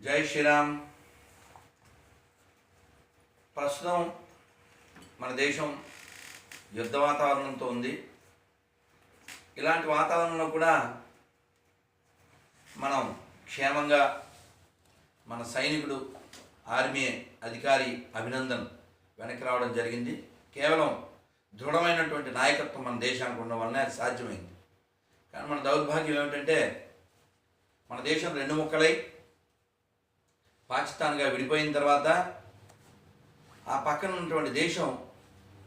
జై శ్రీరామ్. ప్రస్తుతం మన దేశం యుద్ధ వాతావరణంతో ఉంది. ఇలాంటి వాతావరణంలో కూడా మనం క్షేమంగా మన సైనికుడు ఆర్మీ అధికారి అభినందన్ వెనక్కి రావడం జరిగింది. కేవలం దృఢమైనటువంటి నాయకత్వం మన దేశానికి ఉండడం వల్లనే అది సాధ్యమైంది. కానీ మన దౌర్భాగ్యం ఏమిటంటే మన దేశం రెండు ముక్కలై పాకిస్తాన్గా విడిపోయిన తర్వాత ఆ పక్కన ఉన్నటువంటి దేశం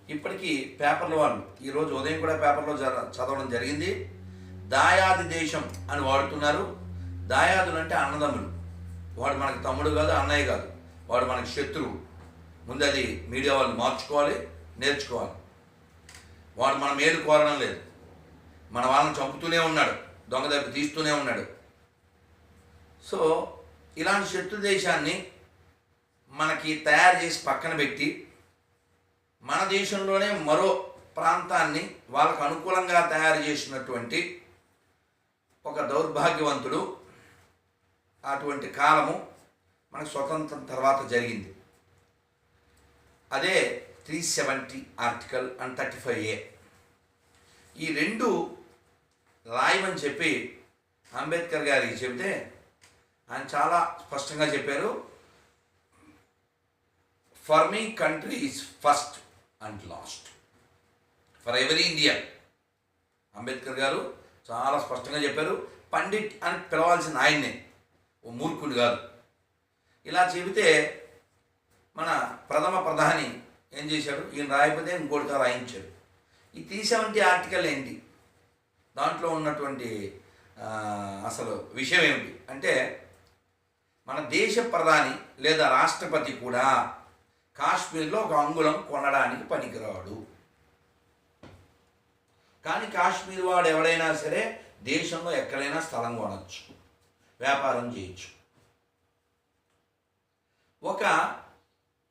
ఇప్పటికీ పేపర్లో వాళ్ళు ఈరోజు ఉదయం కూడా పేపర్లో చదవడం జరిగింది. దాయాది దేశం అని వాడుతున్నారు. దాయాదులు అంటే అన్నదమ్ములు. వాడు మనకు తమ్ముడు కాదు అన్నయ్య కాదు. వాడు మనకి శత్రువు. ముందు అది మీడియా వాళ్ళు మార్చుకోవాలి నేర్చుకోవాలి. వాడు మనం ఏది కోరడం లేదు. మన వాళ్ళని చంపుతూనే ఉన్నాడు. దొంగ దెబ్బ తీస్తూనే ఉన్నాడు. సో ఇలాంటి శత్రు దేశాన్ని మనకి తయారు చేసి పక్కన పెట్టి మన దేశంలోనే మరో ప్రాంతాన్ని వాళ్ళకు అనుకూలంగా తయారు చేసినటువంటి ఒక దౌర్భాగ్యవంతుడు అటువంటి కాలము మనకు స్వతంత్రం తర్వాత జరిగింది. అదే three seventy article and thirty five A. ఈ రెండు రాయమని చెప్పి అంబేద్కర్ గారికి చెబితే ఆయన చాలా స్పష్టంగా చెప్పారు for me country is first and last for every Indian Ambedkar garu చాలా స్పష్టంగా చెప్పారు పండిట్ అని పిలవాల్సిన ఆయన్నే ఓ మూర్ఖుడు కాదు. ఇలా చెబితే మన ప్రథమ ప్రధాని ఏం చేశాడు? ఈయన రాయకపోతే ఇంకోటితో రాయించాడు. ఈ త్రీ సెవెంటీ ఆర్టికల్ ఏంటి? దాంట్లో ఉన్నటువంటి అసలు విషయం ఏమిటి? అంటే మన దేశ ప్రధాని లేదా రాష్ట్రపతి కూడా కాశ్మీర్లో ఒక అంగుళం కొనడానికి పనికిరాడు. కానీ కాశ్మీర్ వాడు ఎవడైనా సరే దేశంలో ఎక్కడైనా స్థలం కొనవచ్చు వ్యాపారం చేయొచ్చు. ఒక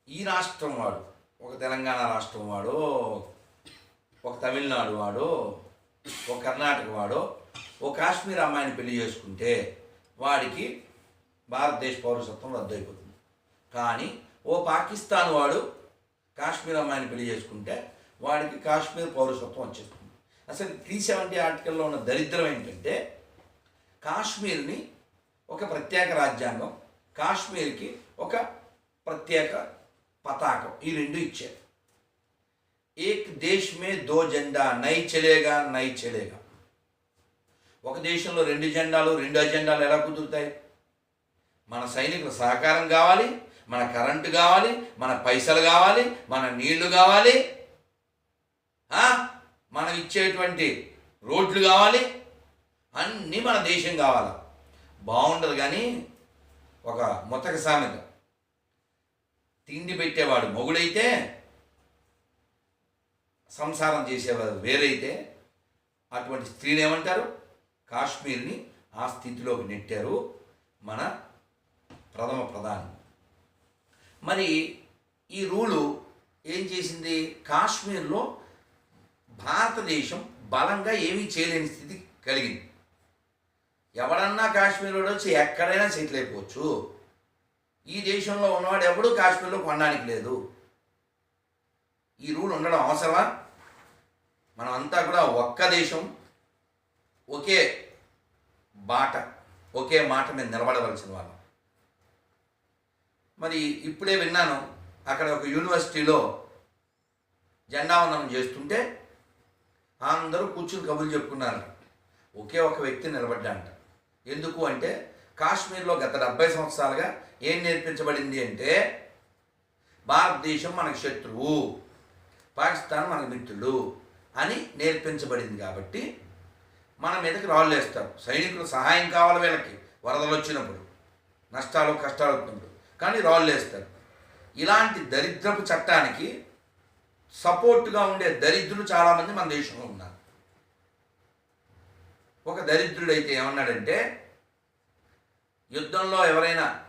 ఈ రాష్ట్రం వాడు ఒక తెలంగాణ రాష్ట్రం వాడు ఒక తమిళనాడు వాడు ఒక కర్ణాటక వాడు ఓ కాశ్మీర్ అమ్మాయిని పెళ్ళి చేసుకుంటే వాడికి భారతదేశ పౌరసత్వం రద్దు అయిపోతుంది కానీ ఓ పాకిస్తాన్ వాడు కాశ్మీర్ అమ్మాయిని పెళ్ళి చేసుకుంటే వాడికి కాశ్మీర్ పౌరసత్వం వచ్చేస్తుంది. అసలు త్రీ సెవెంటీ ఆర్టికల్లో ఉన్న దరిద్రం ఏంటంటే కాశ్మీర్ని ఒక ప్రత్యేక రాజ్యాంగం కాశ్మీర్కి ఒక ప్రత్యేక పతాకం ఈ రెండు ఇచ్చారు. ఏక్ దేశ్ మే దో జెండా నై చెలేగా నై చెలేగా. ఒక దేశంలో రెండు జెండాలు రెండు అజెండాలు ఎలా కుదురుతాయి? మన సైనికుల సహకారం కావాలి మన కరెంటు కావాలి మన పైసలు కావాలి మన నీళ్ళు కావాలి మనం ఇచ్చేటువంటి రోడ్లు కావాలి అన్నీ మన దేశం కావాలి. బాగుండదు కానీ ఒక మొత్తక సామెత. తిండి పెట్టేవాడు మొగుడైతే సంసారం చేసేవారు వేరైతే అటువంటి స్త్రీలు ఏమంటారు? కాశ్మీర్ని ఆ స్థితిలోకి నెట్టారు మన ప్రథమ ప్రధాని. మరి ఈ రూలు ఏం చేసింది? కాశ్మీర్లో భారతదేశం బలంగా ఏమీ చేయలేని స్థితి కలిగింది. ఎవడన్నా కాశ్మీర్లో వచ్చి ఎక్కడైనా సెటిల్ అయిపోవచ్చు. ఈ దేశంలో ఉన్నవాడు ఎవడూ కాశ్మీర్లో కొనడానికి లేదు. ఈ రూల్ ఉండడం అవసరమా? మనం అంతా కూడా ఒక్క దేశం ఒకే బాట ఒకే మాట మీద నిలబడవలసిన వాళ్ళం. మరి ఇప్పుడే విన్నాను అక్కడ ఒక యూనివర్సిటీలో జెండావందనం చేస్తుంటే అందరూ కూర్చుని కబుర్లు చెప్పుకున్నారు. ఒకే ఒక వ్యక్తి నిలబడ్డాంట. ఎందుకు అంటే కాశ్మీర్లో గత డెబ్బై సంవత్సరాలుగా ఏం నేర్పించబడింది అంటే భారతదేశం మనకు శత్రువు పాకిస్తాన్ మనకు మిత్రుడు అని నేర్పించబడింది కాబట్టి మన మీదకి రాళ్ళు వేస్తారు. సైనికులు సహాయం కావాలి వీళ్ళకి వరదలు వచ్చినప్పుడు నష్టాలు కష్టాలు వచ్చినప్పుడు. కానీ రాళ్ళు వేస్తారు ఇలాంటి దరిద్రపు చట్టానికి సపోర్ట్గా ఉండే దరిద్రులు చాలామంది మన దేశంలో ఉన్నారు. ఒక దరిద్రుడైతే ఏమన్నాడంటే యుద్ధంలో ఎవరైనా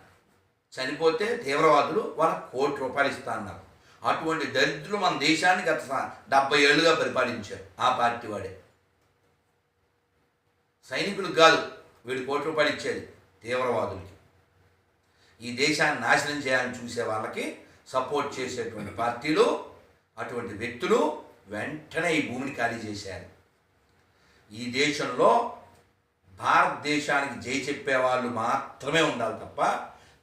చనిపోతే తీవ్రవాదులు వాళ్ళకి కోటి రూపాయలు ఇస్తా అన్నారు. అటువంటి దరిద్రులు మన దేశాన్ని గత డెబ్బై ఏళ్ళుగా పరిపాలించారు ఆ పార్టీ వాడే. సైనికులకు కాదు వీడు కోటి రూపాయలు ఇచ్చేది తీవ్రవాదులకి. ఈ దేశాన్ని నాశనం చేయాలని చూసే వాళ్ళకి సపోర్ట్ చేసేటువంటి పార్టీలు అటువంటి వ్యక్తులు వెంటనే ఈ భూమిని ఖాళీ చేశారు. ఈ దేశంలో భారతదేశానికి జై చెప్పే వాళ్ళు మాత్రమే ఉండాలి తప్ప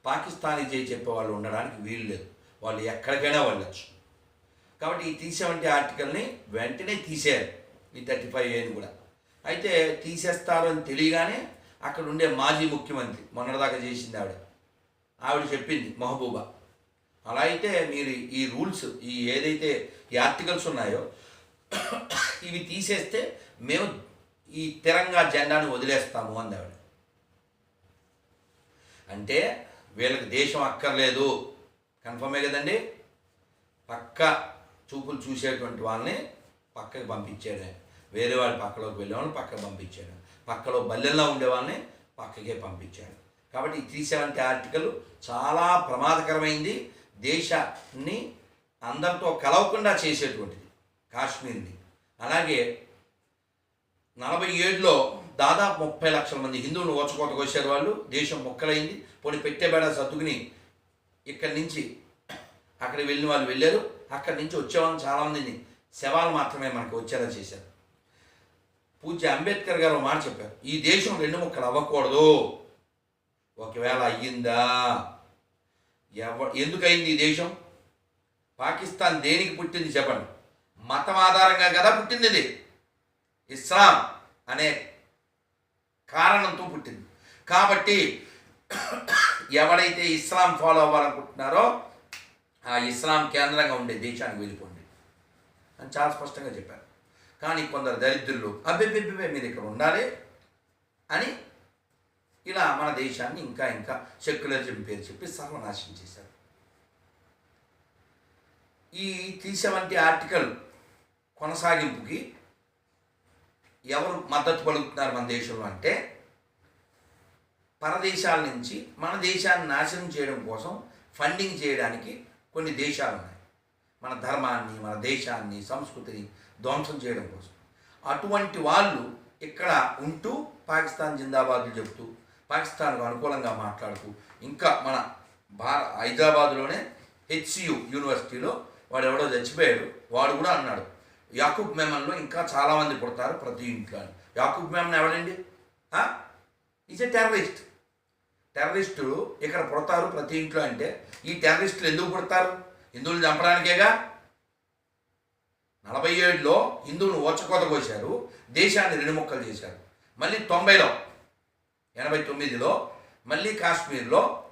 పాకిస్తాన్కి జై చెప్పే వాళ్ళు ఉండడానికి వీలు లేదు. వాళ్ళు ఎక్కడికైనా వెళ్ళచ్చు. కాబట్టి ఈ తీసేవంటి ఆర్టికల్ని వెంటనే తీసేయాలి. ఈ థర్టీ ఫైవ్ ఏని కూడా. అయితే తీసేస్తారని అని తెలియగానే అక్కడ ఉండే మాజీ ముఖ్యమంత్రి మొన్నటిదాకా చేసింది ఆవిడ. ఆవిడ చెప్పింది మహబూబా. అలా అయితే మీరు ఈ రూల్స్ ఈ ఏదైతే ఈ ఆర్టికల్స్ ఉన్నాయో ఇవి తీసేస్తే మేము ఈ తిరంగా జెండాను వదిలేస్తాము అంది ఆవిడ అంటే వీళ్ళకి దేశం అక్కర్లేదు. కన్ఫర్మే కదండి? పక్క చూపులు చూసేటువంటి వాళ్ళని పక్కకి పంపించాడు వేరే వాళ్ళ పక్కలోకి వెళ్ళే వాళ్ళని పక్కకి పంపించాడు పక్కలో బల్లెల్లో ఉండేవాళ్ళని పక్కకే పంపించాడు కాబట్టి ఈ త్రీ సెవెంటీ ఆర్టికల్ చాలా ప్రమాదకరమైంది. దేశాన్ని అందరితో కలవకుండా చేసేటువంటిది కాశ్మీర్ని. అలాగే నలభై ఏడులో దాదాపు ముప్పై లక్షల మంది హిందువులు ఓచకోత కోసారు వాళ్ళు. దేశం మొక్కలైంది. పోనీ పెట్టేబేడ సర్దుకుని ఇక్కడి నుంచి అక్కడ వెళ్ళిన వాళ్ళు వెళ్ళారు. అక్కడి నుంచి వచ్చేవాళ్ళని చాలామందిని శవాలు మాత్రమే మనకు వచ్చేలా చేశారు. పూజ్య అంబేద్కర్ గారు మాట చెప్పారు. ఈ దేశం రెండు ముక్కలు అవ్వకూడదు. ఒకవేళ అయ్యిందా? ఎవ ఎందుకైంది ఈ దేశం? పాకిస్తాన్ దేనికి పుట్టింది చెప్పండి. మతం ఆధారంగా కదా పుట్టింది ఇది. ఇస్లాం అనే కారణంతో పుట్టింది. కాబట్టి ఎవడైతే ఇస్లాం ఫాలో అవ్వాలనుకుంటున్నారో ఆ ఇస్లాం కేంద్రంగా ఉండే దేశానికి వెళ్ళిపోండి అని చాలా స్పష్టంగా చెప్పారు. కానీ కొందరు దరిద్రులు అబ్బెబ్బెబ్బే మీరు ఇక్కడ ఉండాలి అని ఇలా మన దేశాన్ని ఇంకా ఇంకా సెక్యులరిజం పేరు చెప్పి సర్వనాశనం చేశారు. ఈ తీసేవంటి ఆర్టికల్ కొనసాగింపుకి ఎవరు మద్దతు పలుకుతున్నారు మన దేశంలో అంటే పరదేశాల నుంచి మన దేశాన్ని నాశనం చేయడం కోసం ఫండింగ్ చేయడానికి కొన్ని దేశాలు ఉన్నాయి. మన ధర్మాన్ని మన దేశాన్ని సంస్కృతిని ధ్వంసం చేయడం కోసం. అటువంటి వాళ్ళు ఇక్కడ ఉంటూ పాకిస్తాన్ జిందాబాద్లు చెబుతూ పాకిస్తాన్కు అనుకూలంగా మాట్లాడుతూ ఇంకా మన భార హైదరాబాద్లోనే హెచ్సియు యూనివర్సిటీలో వాడు ఎవడో చచ్చిపోయాడు. వాడు కూడా అన్నాడు. యాకూబ్ మేమన్లో ఇంకా చాలామంది పుడతారు ప్రతి ఇంట్లో అని. యాకూబ్ మేమన్ ఎవడండి ఈజ్ ఎ టెర్రరిస్ట్ టెర్రరిస్టులు ఇక్కడ పుడతారు ప్రతి ఇంట్లో అంటే ఈ టెర్రరిస్టులు ఎందుకు పుడతారు? హిందువులు చంపడానికేగా? నలభై ఏడులో హిందువులు ఓచకోత కోశారు. దేశాన్ని రెండు ముక్కలు చేశారు. మళ్ళీ తొంభైలో ఎనభై తొమ్మిదిలో మళ్ళీ కాశ్మీర్లో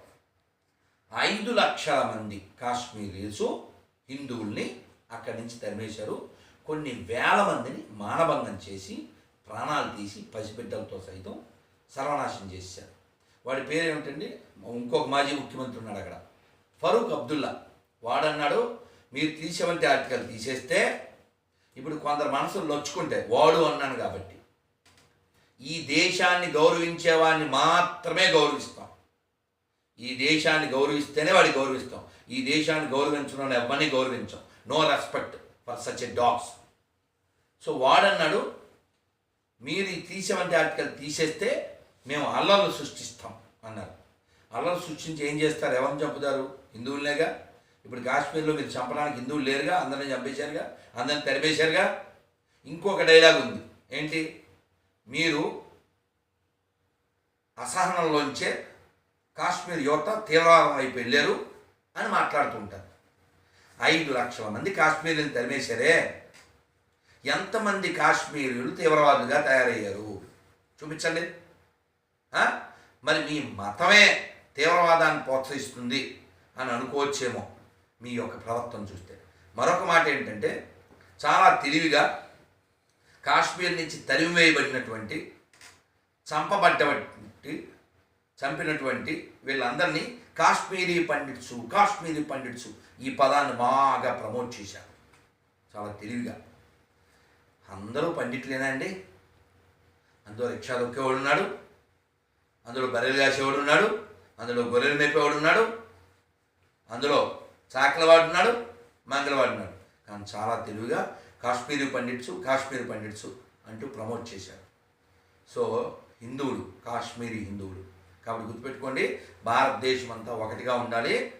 ఐదు లక్షల మంది కాశ్మీరీసు హిందువుల్ని అక్కడి నుంచి తరిమేశారు. కొన్ని వేల మందిని మానభంగం చేసి ప్రాణాలు తీసి పసిబిడ్డలతో సైతం సర్వనాశనం చేశారు వాడి పేరు ఏమిటండి ఇంకొక మాజీ ముఖ్యమంత్రి ఉన్నాడు అక్కడ. ఫరూక్ అబ్దుల్లా. వాడన్నాడు మీరు తీసేవంటి ఆర్టికల్ తీసేస్తే ఇప్పుడు కొందరు మనసులు నొచ్చుకుంటే వాడు అన్నాను కాబట్టి. ఈ దేశాన్ని గౌరవించే వాడిని మాత్రమే గౌరవిస్తాం. ఈ దేశాన్ని గౌరవిస్తేనే వాడిని గౌరవిస్తాం. ఈ దేశాన్ని గౌరవించడం ఎవరిని గౌరవించాం? No respect for such a dogs. So వాడన్నాడు మీరు ఈ తీసేవంటి ఆర్టికల్ తీసేస్తే మేము అల్లర్లు సృష్టిస్తాం అన్నారు. అల్లర్లు సృష్టించి ఏం చేస్తారు? ఎవరిని చంపుతారు? హిందువులనేగా? ఇప్పుడు కాశ్మీర్లో మీరు చంపడానికి హిందువులు లేరుగా? అందరిని చంపేశారుగా? అందరిని తరిమేశారుగా? ఇంకొక డైలాగ్ ఉంది. ఏంటి? మీరు అసహనంలోంచే కాశ్మీర్ యువత తీవ్రవాదం వైపు వెళ్ళారు అని మాట్లాడుతుంటారు ఐదు లక్షల మంది కాశ్మీర్ని తరిమేశారే. ఎంతమంది కాశ్మీరీలు తీవ్రవాదులుగా తయారయ్యారు? చూపించండి. మరి మీ మతమే తీవ్రవాదాన్ని ప్రోత్సహిస్తుంది అని అనుకోవచ్చేమో మీ యొక్క ప్రవర్తన చూస్తే. మరొక మాట ఏంటంటే చాలా తెలివిగా కాశ్మీర్ నుంచి తరిమివేయబడినటువంటి చంపబడ్డటువంటి చంపినటువంటి వీళ్ళందరినీ కాశ్మీరీ పండిట్సు కాశ్మీరీ పండిట్సు ఈ పదాన్ని బాగా ప్రమోట్ చేశారు. చాలా తెలివిగా. అందరూ పండిట్లేనా అండి? అందులో రిక్షా దొక్కేవాడు ఉన్నాడు అందులో బర్రెలు కాసేవాడు ఉన్నాడు అందులో గొర్రెలు మేపేవాడు ఉన్నాడు అందులో చాకలవాడు ఉన్నాడు మంగళవాడు ఉన్నాడు కానీ చాలా తెలివిగా కాశ్మీరీ పండిట్సు కాశ్మీరీ పండిట్సు అంటూ ప్రమోట్ చేశారు. సో హిందువులు కాశ్మీరీ హిందువులు కాబట్టి గుర్తుపెట్టుకోండి భారతదేశం అంతా ఒకటిగా ఉండాలి.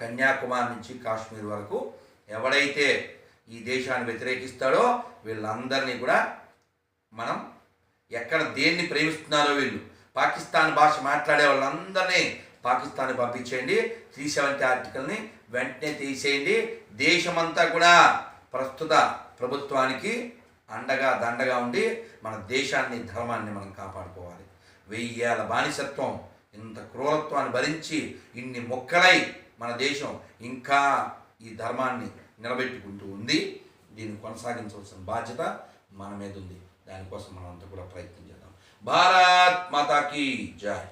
కన్యాకుమారి నుంచి కాశ్మీర్ వరకు ఎవడైతే ఈ దేశాన్ని వ్యతిరేకిస్తాడో వీళ్ళందరినీ కూడా మనం ఎక్కడ దేన్ని ప్రేమిస్తున్నారో వీళ్ళు. పాకిస్తాన్ భాష మాట్లాడే వాళ్ళందరినీ పాకిస్తాన్ పంపించేయండి. త్రీ సెవెంటీ ఆర్టికల్ని వెంటనే తీసేయండి. దేశమంతా కూడా ప్రస్తుత ప్రభుత్వానికి అండగా దండగా ఉండి మన దేశాన్ని ధర్మాన్ని మనం కాపాడుకోవాలి. వెయ్యేల బానిసత్వం ఇంత క్రూరత్వాన్ని భరించి ఇన్ని మొక్కలై మన దేశం ఇంకా ఈ ధర్మాన్ని నిలబెట్టుకుంటూ ఉంది. దీన్ని కొనసాగించవలసిన బాధ్యత మన మీద ఉంది. దానికోసం మనం అంతా కూడా ప్రయత్నం చేద్దాం. భారత్ మాతాకి జై.